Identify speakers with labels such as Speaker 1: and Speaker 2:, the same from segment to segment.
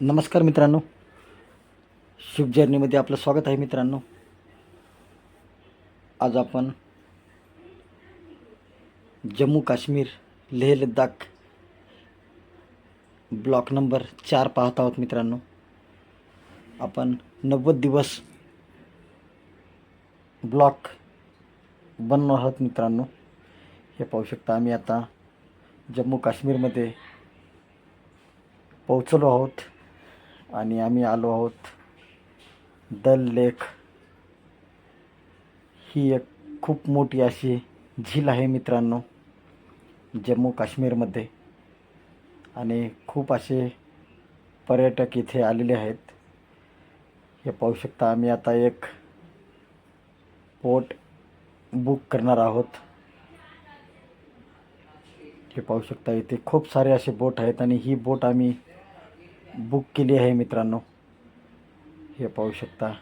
Speaker 1: नमस्कार मित्रांनो. शुभ जर्नीमध्ये आपलं स्वागत आहे मित्रांनो. आज आपण जम्मू काश्मीर लेह लद्दाख ब्लॉक नंबर चार पाहत आहोत मित्रांनो. आपण नव्वद दिवस ब्लॉक बनणार आहोत मित्रांनो. हे पाहू शकता आम्ही आता जम्मू काश्मीरमध्ये पोहोचलो आहोत. आणि आम्ही आलो आहोत. दल लेक ही एक खूप मोठी अशी झील आहे मित्रांनो जम्मू काश्मीरमध्ये. आणि खूप असे पर्यटक इथे आलेले आहेत. हे पाहू शकता आम्ही आता एक बोट बुक करणार आहोत. हे पाहू शकता इथे खूप सारे असे बोट आहेत आणि ही बोट आम्ही बुक केली आहे मित्रांनो. हे पाहू शकता.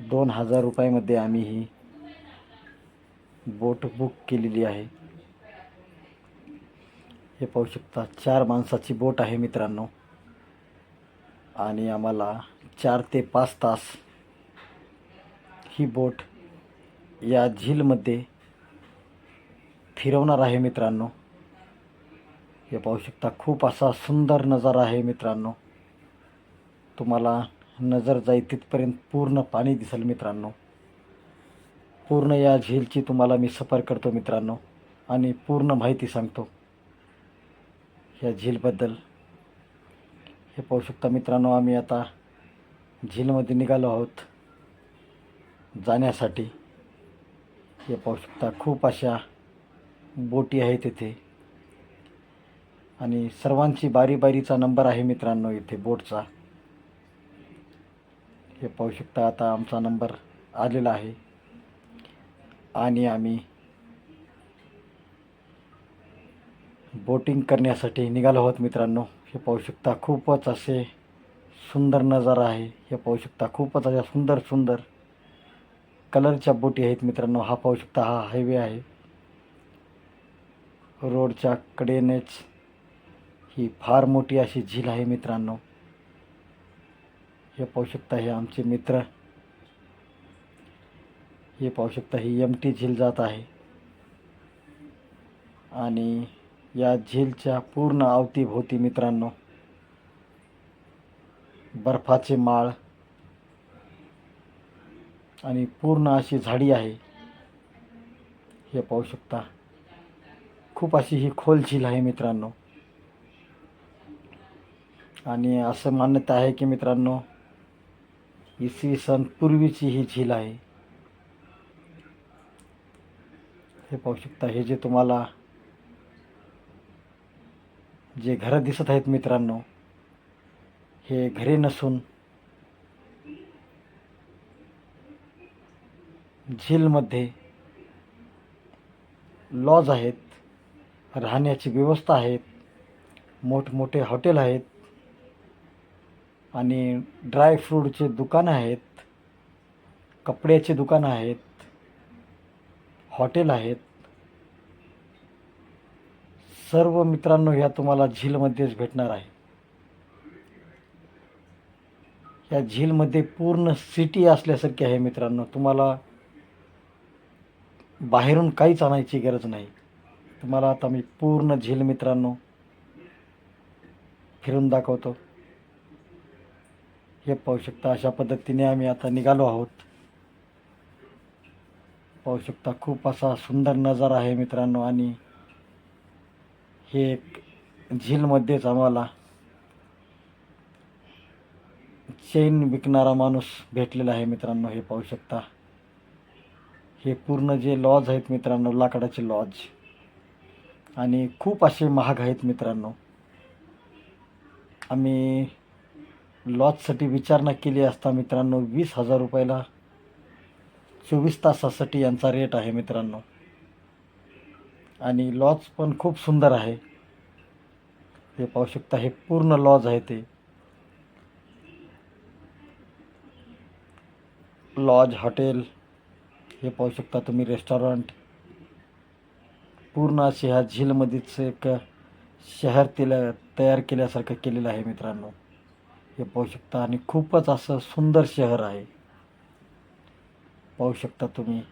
Speaker 1: दोन हजार रुपयामध्ये आम्ही ही बोट बुक केलेली आहे. हे पाहू शकता चार माणसाची बोट आहे मित्रांनो. आणि आम्हाला चार ते पाच तास ही बोट या झीलमध्ये फिरवणार आहे मित्रांनो. हे पाहू शकता खूप असा सुंदर नजारा आहे मित्रांनो. तुम्हाला नजर जाईल तिथपर्यंत पूर्ण पाणी दिसेल मित्रांनो. पूर्ण या झीलची तुम्हाला मी सफर करतो मित्रांनो आणि पूर्ण माहिती सांगतो या झीलबद्दल. हे पाहू शकता मित्रांनो आम्ही आता झीलमध्ये निघालो आहोत जाण्यासाठी. हे पाहू शकता खूप अशा बोटी आहेत तिथे आणि सर्वांची बारी बारीचा नंबर आहे मित्रांनो इथे बोटचा. हे पाहू शकता आता आमचा नंबर आलेला आहे. आणि आम्ही बोटिंग करण्यासाठी निघालो आहोत मित्रांनो. हे पाहू शकता खूपच असे सुंदर नजारा आहे. हे पाहू शकता खूपच अशा सुंदर सुंदर कलरच्या बोटी आहेत मित्रांनो. हा पाहू शकता हा हायवे आहे. रोडच्या कडेनेच ही फार मोठी अशी झील आहे मित्रांनो. हे पाहू शकता हे आमचे मित्र. हे पाहू शकता ही एम टी झील जात आहे. आणि या झीलच्या पूर्ण अवतीभोवती मित्रांनो बर्फाचे माळ आणि पूर्ण अशी झाडी आहे. हे पाहू शकता. खूप अशी ही खोल झील आहे मित्रांनो. आणि असं मान्यता आहे की मित्रांनो इसवी सन पूर्वीची ही झील आहे. हे पाहू शकता हे जे तुम्हाला जे घरं दिसत आहेत मित्रांनो हे घरे नसून झीलमध्ये लॉज आहेत राहण्याची व्यवस्था आहेत मोठमोठे हॉटेल आहेत आणि ड्रायफ्रूटचे दुकानं आहेत कपड्याचे दुकानं आहेत हॉटेल आहेत. सर्व मित्रांनो ह्या तुम्हाला झीलमध्येच भेटणार आहे. या झीलमध्ये पूर्ण सिटी असल्यासारखी आहे मित्रांनो. तुम्हाला बाहेरून काहीच आणायची गरज नाही. तुम्हाला आता मी पूर्ण झील मित्रांनो फिरून दाखवतो. हे पाहू शकता अशा पद्धतीने आम्ही आता निघालो आहोत. पाहू शकता खूप असा सुंदर नजारा आहे मित्रांनो आणि हे एक झीलमध्येच आम्हाला चेन विकणारा माणूस भेटलेला आहे मित्रांनो हे पाहू शकता. हे पूर्ण जे लॉज आहेत मित्रांनो लाकडाचे लॉज. आणि खूप असे महाग आहेत मित्रांनो. आम्ही लॉजसाठी विचारणा केली असता मित्रांनो वीस हजार रुपयाला चोवीस तासासाठी यांचा रेट आहे मित्रांनो. आणि लॉज पण खूप सुंदर आहे. हे पाहू शकता हे पूर्ण लॉज आहे ते. लॉज हॉटेल हे पाहू शकता तुम्ही रेस्टॉरंट. पूर्ण अशी ह्या झीलमध्येच एक शहर तिला तयार केल्यासारखं केलेलं आहे मित्रांनो. हे पाहू शकता. आणि खूपच असं सुंदर शहर आहे. पाहू शकता तुम्ही.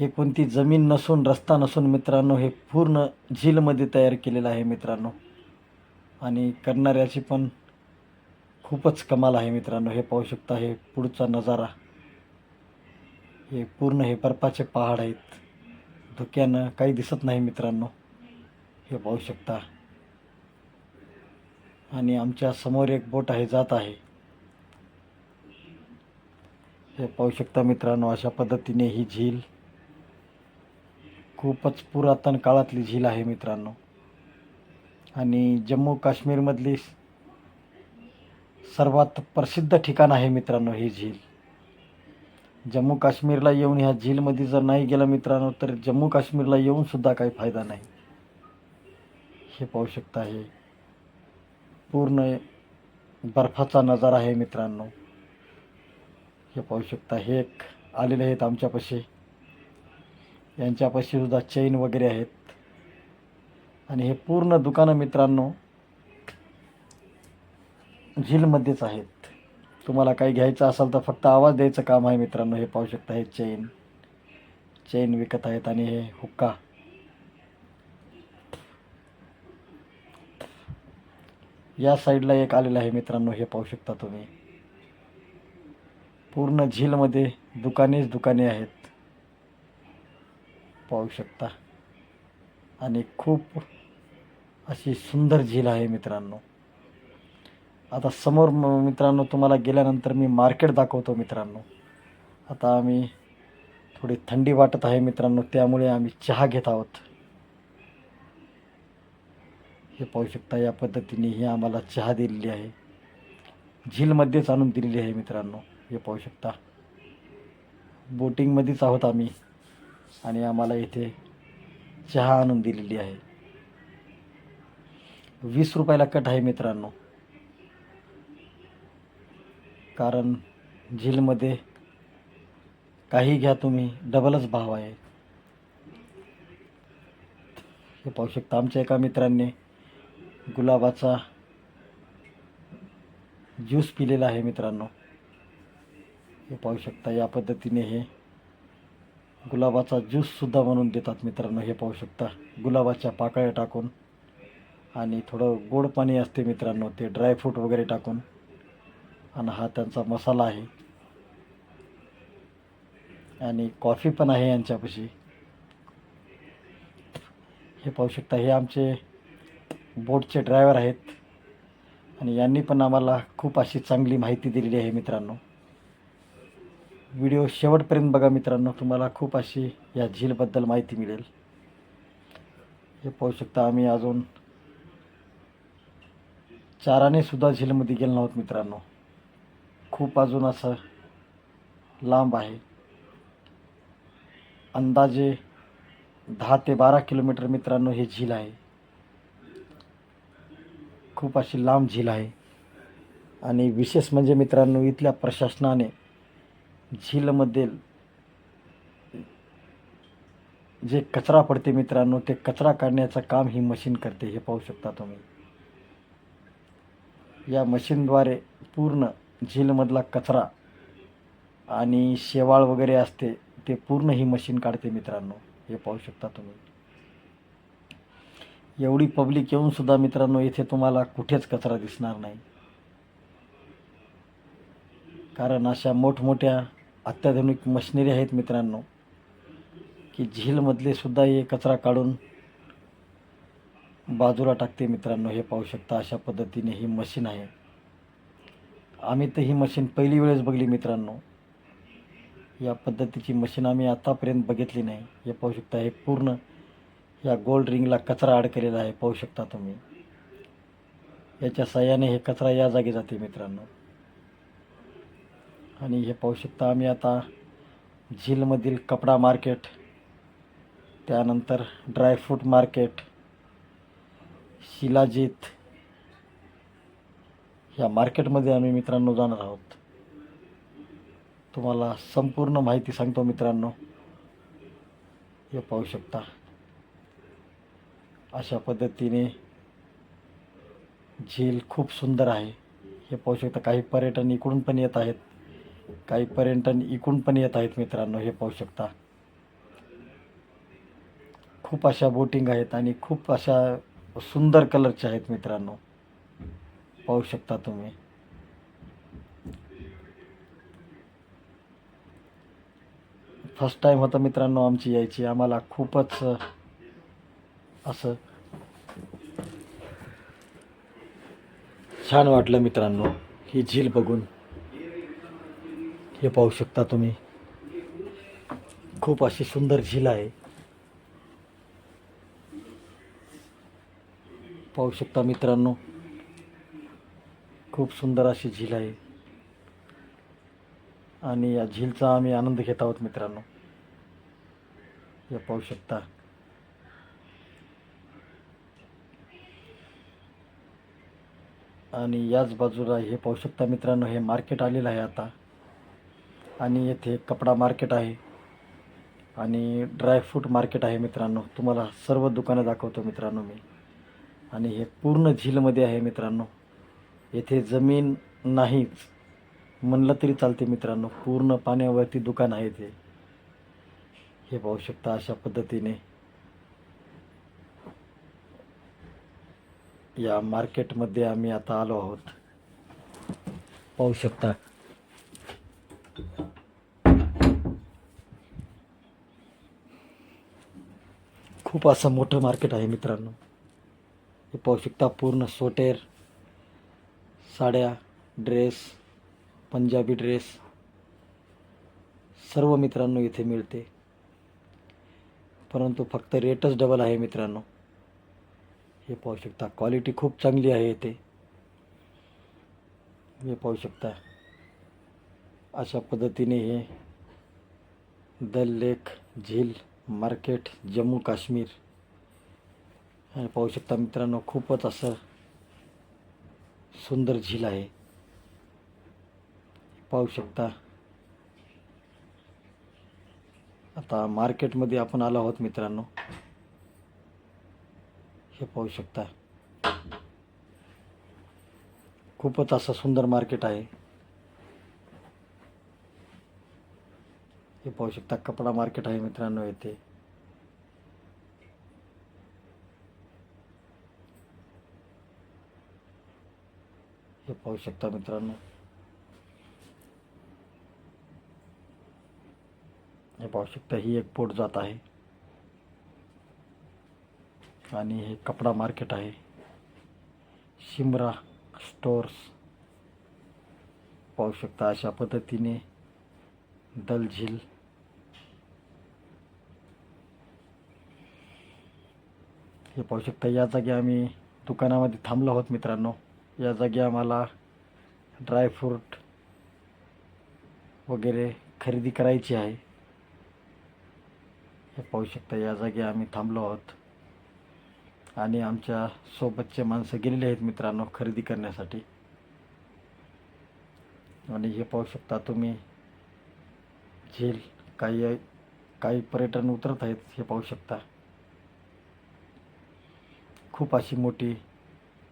Speaker 1: हे कोणती जमीन नसून रस्ता नसून मित्रांनो हे पूर्ण झीलमध्ये तयार केलेलं आहे मित्रांनो. आणि करणाऱ्याची पण खूपच कमाल आहे मित्रांनो. हे पाहू शकता हे पुढचा नजारा. हे पूर्ण हे बर्फाचे पहाड आहेत. धुक्यानं काही दिसत नाही मित्रांनो. हे पाहू शकता. आणि आमच्यासमोर एक बोट आहे जात आहे. हे पाहू शकता मित्रांनो अशा पद्धतीने ही झील खूपच पुरातन काळातली झील आहे मित्रांनो. आणि जम्मू काश्मीरमधली सर्वात प्रसिद्ध ठिकाण आहे मित्रांनो ही झील. जम्मू काश्मीरला येऊन ह्या झीलमध्ये जर नाही गेला मित्रांनो तर जम्मू काश्मीरला येऊनसुद्धा काही फायदा नाही. हे पाहू शकता हे पूर्ण बर्फाचा नजारा आहे मित्रांनो. हे पाहू शकता हे एक आलेले आहेत आमच्यापाशी. यांच्यापाशी सुद्धा चेन वगैरे आहेत. आणि हे पूर्ण दुकानं मित्रांनो झीलमध्येच आहेत. तुम्हाला काही घ्यायचं असेल तर फक्त आवाज द्यायचं काम आहे मित्रांनो. हे पाहू शकता हे चेन चेन विकत आहेत आणि हे हुक्का. या साईडला एक आलेलं आहे मित्रांनो हे पाहू शकता तुम्ही. पूर्ण झीलमध्ये दुकानेच दुकाने आहेत. पाहू शकता. आणि खूप अशी सुंदर झील आहे मित्रांनो. आता समोर म- मित्रांनो तुम्हाला गेल्यानंतर मी मार्केट दाखवतो मित्रांनो. आता आम्ही थोडी थंडी वाटत आहे मित्रांनो त्यामुळे आम्ही चहा घेत आहोत. हे पाहू शकता या पद्धतीने ही आम्हाला चहा दिलेली आहे. झीलमध्येच आणून दिलेली आहे मित्रांनो हे पाहू शकता. बोटिंगमध्येच आहोत आम्ही आणि आम्हाला इथे चहा आणून दिलेली आहे. वीस रुपयाला कट आहे मित्रांनो. कारण झीलमध्ये काही घ्या तुम्ही डबलच भाव आहे. हे पाहू शकता आमच्या एका मित्रांनी गुलाबाचा ज्यूस पिलेला आहे मित्रांनो. हे पाहू शकता या पद्धतीने हे गुलाबाचा ज्यूससुद्धा बनवून देतात मित्रांनो. हे पाहू शकता गुलाबाच्या पाकळ्या टाकून आणि थोडं गोड पाणी असते मित्रांनो ते ड्रायफ्रूट वगैरे टाकून. आणि हा त्यांचा मसाला आहे. आणि कॉफी पण आहे यांच्यापाशी. हे पाहू शकता हे आमचे बोटचे ड्रायव्हर आहेत. आणि यांनी पण आम्हाला खूप अशी चांगली माहिती दिलेली आहे मित्रांनो. व्हिडिओ शेवटपर्यंत बघा मित्रांनो तुम्हाला खूप अशी या झीलबद्दल माहिती मिळेल. हे पाहू शकता आम्ही अजून चाराने सुद्धा झीलमध्ये गेलो नव्हत मित्रांनो. खूप अजून असं लांब आहे. अंदाजे दहा ते बारा किलोमीटर मित्रांनो हे झील आहे. खूप अशी लांब झील आहे. आणि विशेष म्हणजे मित्रांनो इथल्या प्रशासनाने झीलमध्ये जे कचरा पडते मित्रांनो ते कचरा काढण्याचं काम ही मशीन करते हे पाहू शकता तुम्ही. या मशीनद्वारे पूर्ण झीलमधला कचरा आणि शेवाळ वगैरे असते ते पूर्ण ही मशीन काढते मित्रांनो हे पाहू शकता तुम्ही. एवढी पब्लिक येऊन सुद्धा मित्रांनो इथे तुम्हाला कुठेच कचरा दिसणार नाही. कारण अशा मोठमोठ्या अत्याधुनिक मशिनरी आहेत मित्रांनो की झीलमधले सुद्धा हे कचरा काढून बाजूला टाकते मित्रांनो हे पाहू शकता अशा पद्धतीने ही मशीन आहे. आम्ही तर ही मशीन पहिली वेळेस बघली मित्रांनो. या पद्धतीची मशीन आम्ही आतापर्यंत बघितली नाही. हे पाहू शकता हे पूर्ण या गोल्ड रिंगला कचरा अडकलेला आहे पाहू शकता तुम्ही. याच्या सहाय्याने हे कचरा या जागी जाते मित्रांनो. आणि हे पाहू शकता आम्ही आता झीलमधील कपडा मार्केट त्यानंतर ड्रायफ्रूट मार्केट शिलाजीत या मार्केटमध्ये आम्ही मित्रांनो जाणार आहोत. तुम्हाला संपूर्ण माहिती सांगतो मित्रांनो. हे पाहू शकता. अशा पद्धतीने झील खूप सुंदर आहे. हे पाहू शकता काही पर्यटन इकडून पण येत आहेत. काही पर्यटन इकडून पण येत आहेत मित्रांनो हे पाहू शकता. खूप अशा बोटिंग आहेत आणि खूप अशा सुंदर कलरच्या आहेत मित्रांनो. पाहू शकता तुम्ही. फर्स्ट टाईम होतं मित्रांनो आमची यायची. आम्हाला खूपच असं. छान वाटलं मित्रांनो ही झील बघून. हे पाहू शकता तुम्ही. खूप अशी सुंदर झील आहे. पाहू शकता मित्रांनो खूप सुंदर अशी झील आहे. आणि या झीलचा आम्ही आनंद घेत आहोत मित्रांनो. हे पाहू शकता. आणि याच बाजूला हे पाहू शकता मित्रांनो हे मार्केट आलेलं आहे आता. आणि येथे कपडा मार्केट आहे. आणि ड्रायफ्रूट मार्केट आहे मित्रांनो. तुम्हाला सर्व दुकानं दाखवतो मित्रांनो मी. आणि हे पूर्ण झीलमध्ये आहे मित्रांनो. येथे जमीन नाहीच. म्हणलं तरी चालते मित्रांनो. पूर्ण पाण्यावरती दुकान आहे ते. हे पाहू शकता अशा पद्धतीने. या मार्केटमध्ये आम्ही आता आलो आहोत. पाहू शकता. खूप असं मोठं मार्केट आहे मित्रांनो. हे पाहू शकता पूर्ण सोटेर साड्या ड्रेस पंजाबी ड्रेस सर्व मित्रांनो इथे मिळते. परंतु फक्त रेटच डबल आहे मित्रांनो. हे पाहू शकता. क्वालिटी खूप चांगली आहे इथे. हे पाहू शकता. अशा पद्धतीने हे दल लेक झील मार्केट जम्मू काश्मीर. हे पाहू शकता मित्रांनो खूपच असं सुंदर झील आहे. पाहू शकता. आता मार्केटमध्ये आपण आलो आहोत मित्रांनो. हे पाहू शकता. खूपच असं सुंदर मार्केट आहे. हे पाहू शकता कपडा मार्केट आहे मित्रांनो येथे. हे पाहू शकता मित्रांनो. हे पाहू शकता ही एक पोट जात आहे. आणि हे कपडा मार्केट आहे. शिमरा स्टोर्स पाहू शकता अशा पद्धतीने दल झील. हे पाहू शकता या जागी आम्ही दुकानामध्ये थांबलो आहोत मित्रांनो. या जागी आम्हाला ड्रायफ्रूट वगैरे खरेदी करायची आहे. हे पाहू शकता या जागी आम्ही थांबलो आहोत. आणि आमच्या सोबतचे माणसं गेलेले आहेत मित्रांनो खरेदी करण्यासाठी. आणि हे पाहू शकता तुम्ही झील काही काही पर्यटन उतरत आहेत हे पाहू शकता. खूप अशी मोठी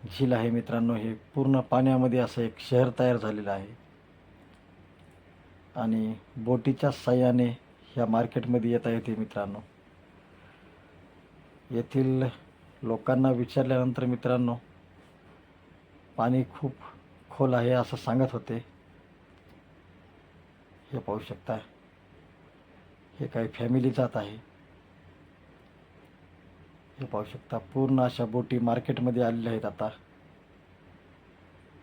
Speaker 1: झील आहे मित्रांनो हे पूर्ण पाण्यामध्ये असं एक शहर तयार झालेलं आहे. आणि बोटीच्या साह्याने ह्या मार्केटमध्ये येता येते मित्रांनो. येथील लोकांना विचारल्यानंतर मित्रांनो पाणी खूप खोल आहे असं सांगत होते. हे पाहू शकता. हे काही फॅमिली जात आहे. हे पाहू शकता. पूर्ण अशा बोटी मार्केटमध्ये आलेल्या आहेत आता.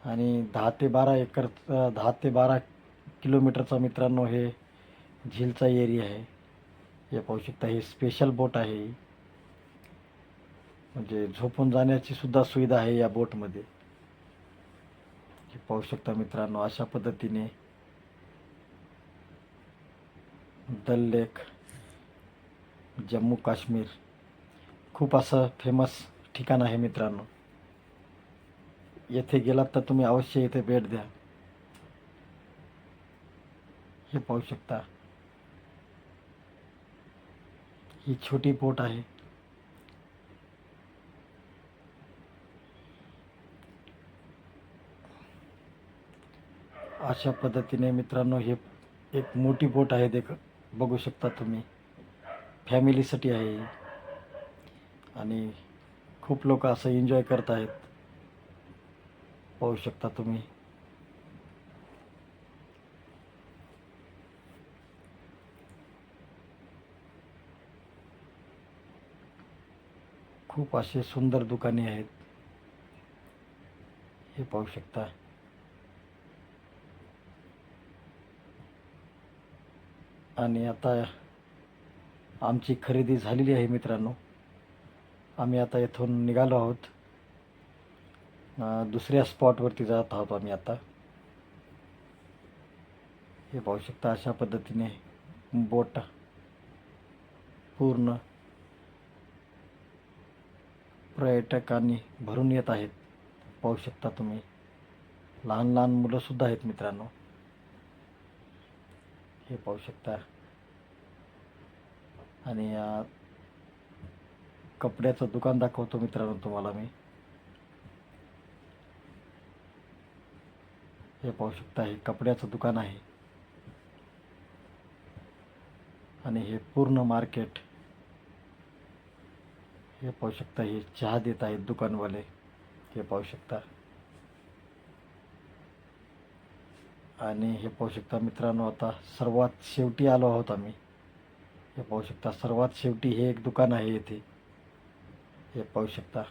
Speaker 1: आणि दहा ते बारा एकर दहा ते बारा किलोमीटरचा मित्रांनो हे झीलचा एरिया आहे. हे पाहू शकता हे स्पेशल बोट आहे. म्हणजे झोपून जाण्याची सुद्धा सुविधा आहे या बोटमध्ये. हे पाहू शकता मित्रांनो अशा पद्धतीने दल लेक जम्मू काश्मीर खूप असं फेमस ठिकाण आहे मित्रांनो. येथे गेलात तर तुम्ही अवश्य येथे भेट द्या. हे पाहू शकता. ही छोटी बोट आहे. अशा पद्धतीने मित्रांनो हे एक मोठी बोट आहे देख बघू शकता तुम्ही. फॅमिलीसाठी आहे. आणि खूप लोक असं एन्जॉय करत आहेत. पाहू शकता तुम्ही. खूप असे सुंदर दुकाने आहेत. हे पाहू शकता. आणि आता आमची खरेदी झालेली आहे मित्रांनो. आम्ही आता इथून निघालो आहोत. दुसऱ्या स्पॉटवरती जात आहोत आम्ही आता. हे पाहू शकता अशा पद्धतीने बोट पूर्ण पर्यटकांनी भरून येत आहेत. पाहू शकता तुम्ही. लहान लहान मुलंसुद्धा आहेत मित्रांनो. हे पाहू शकता. आणि कपड्याचं दुकान दाखवतो मित्रांनो तुम्हाला मी. हे पाहू शकता हे कपड्याचं दुकान आहे. आणि हे पूर्ण मार्केट. हे पाहू शकता हे चहा देत आहेत दुकानवाले. हे पाहू शकता. आणि हे पाहू शकता मित्रांनो आता सर्वात शेवटी आलो आहोत आम्ही. हे पाहू शकता सर्वात शेवटी हे एक दुकान आहे येथे हे पाहू शकता.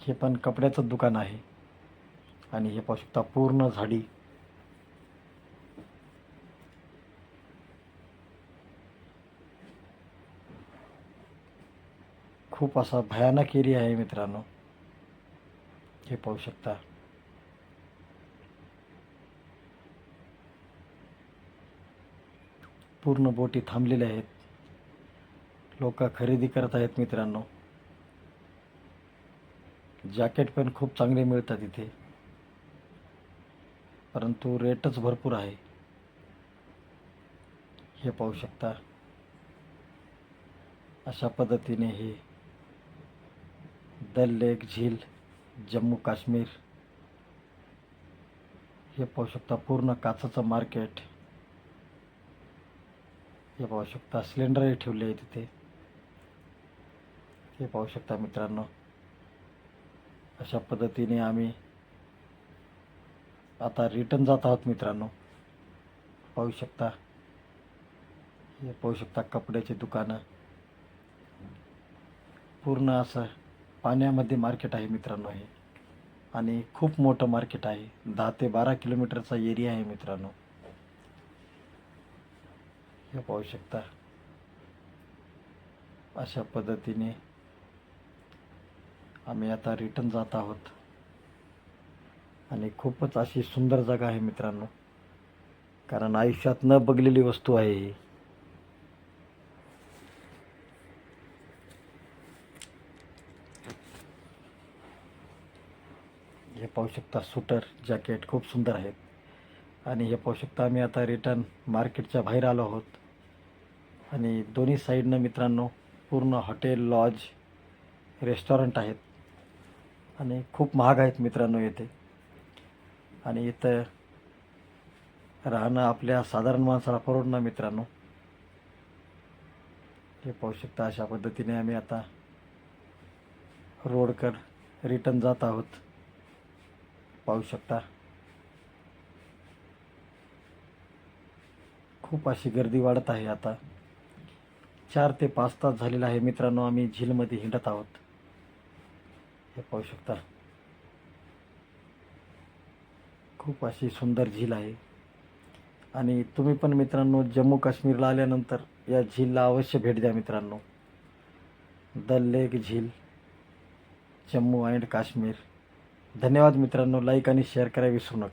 Speaker 1: हे पण कपड्याचं दुकान आहे. आणि हे पाहू शकता पूर्ण झाडी. खूप असा भयानक एरिया आहे मित्रांनो. हे पाहू शकता. पूर्ण बोटी थांबलेल्या आहेत. लोक खरेदी करत आहेत मित्रांनो. जॅकेट पण खूप चांगले मिळतात इथे. परंतु रेटच भरपूर आहे. हे पाहू शकता. अशा पद्धतीने हे दल लेक झील जम्मू काश्मीर हे पाहू शकता पूर्ण काचाचं मार्केट. हे पाहू शकता सिलेंडरही ठेवले आहे तिथे. हे पाहू शकता मित्रांनो अशा पद्धतीने आम्ही आता रिटर्न जात आहोत मित्रांनो. पाहू शकता हे पाहू शकता कपड्याची दुकानं. पूर्ण असं पाण्यामध्ये मार्केट आहे मित्रांनो हे. आणि खूप मोठं मार्केट आहे. दहा ते बारा किलोमीटरचा एरिया आहे मित्रांनो. हे पाहू शकता. अशा पद्धतीने आम्ही आता रिटर्न जात आहोत. आणि खूपच अशी सुंदर जागा आहे मित्रांनो. कारण आयुष्यात न बघलेली वस्तू आहे ही. हे पाहू शकता सुटर जॅकेट खूप सुंदर आहेत. आणि हे पाहू शकता आम्ही आता रिटर्न मार्केटच्या बाहेर आलो आहोत. आणि दोन्ही साईडनं मित्रांनो पूर्ण हॉटेल लॉज रेस्टॉरंट आहेत. आणि खूप महाग आहेत मित्रांनो येथे. आणि इथं राहणं आपल्या साधारण माणसाला परवडणं मित्रांनो. हे पाहू शकता अशा पद्धतीने आम्ही आता रोडकर रिटर्न जात आहोत. पाहू शकता. खूप अशी गर्दी वाढत आहे आता. चार ते पाच तास झालेला आहे मित्रांनो आम्ही झीलमध्ये हिंडत आहोत. हे पाहू शकता. खूप अशी सुंदर झील आहे. आणि तुम्ही पण मित्रांनो जम्मू काश्मीरला आल्यानंतर या झीलला अवश्य भेट द्या मित्रांनो. द लेक झील जम्मू अँड काश्मीर. धन्यवाद मित्रांनो लाईक आणि शेअर करायला विसरू नका.